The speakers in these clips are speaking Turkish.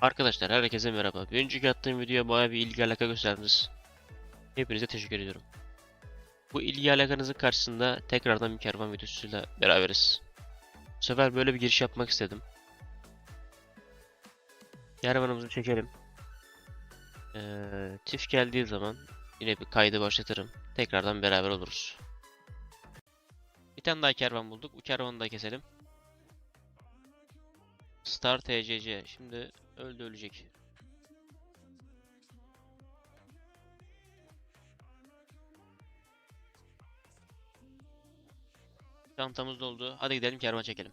Arkadaşlar herkese merhaba. Bir önceki attığım videoya baya bir ilgi alaka gösterdiniz. Hepinize teşekkür ediyorum. Bu ilgi alakanızın karşısında tekrardan bir kervan videosuyla beraberiz. Bu sefer böyle bir giriş yapmak istedim. Kervanımızı çekelim. Ee, tif geldiği zaman yine bir kaydı başlatırım. Tekrardan beraber oluruz. Bir tane daha kervan bulduk. Bu kervanı da keselim. Star TCC. Şimdi öldü ölecek. Çantamız doldu. Hadi gidelim kervan çekelim.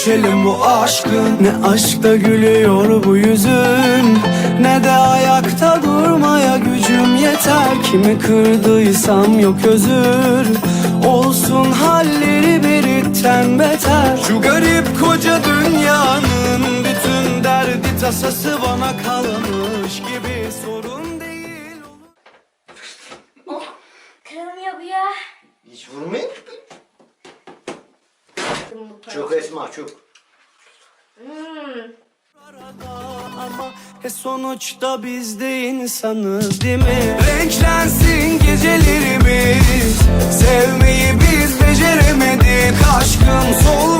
içelim bu aşkın Ne aşkta gülüyor bu yüzün Ne de ayakta durmaya gücüm yeter Kimi kırdıysam yok özür Olsun halleri biritten beter Şu garip koca dünyanın Bütün derdi tasası bana kalmış gibi Sorun değil Kırılmıyor bu ya. Hiç vurmayın. Çok esma çok. ama e sonuçta biz de insanız değil mi? Renklensin gecelerimiz Sevmeyi biz beceremedik Aşkın solmasın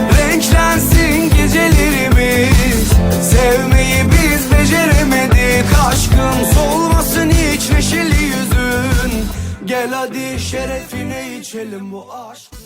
şerefine içelim bu aşk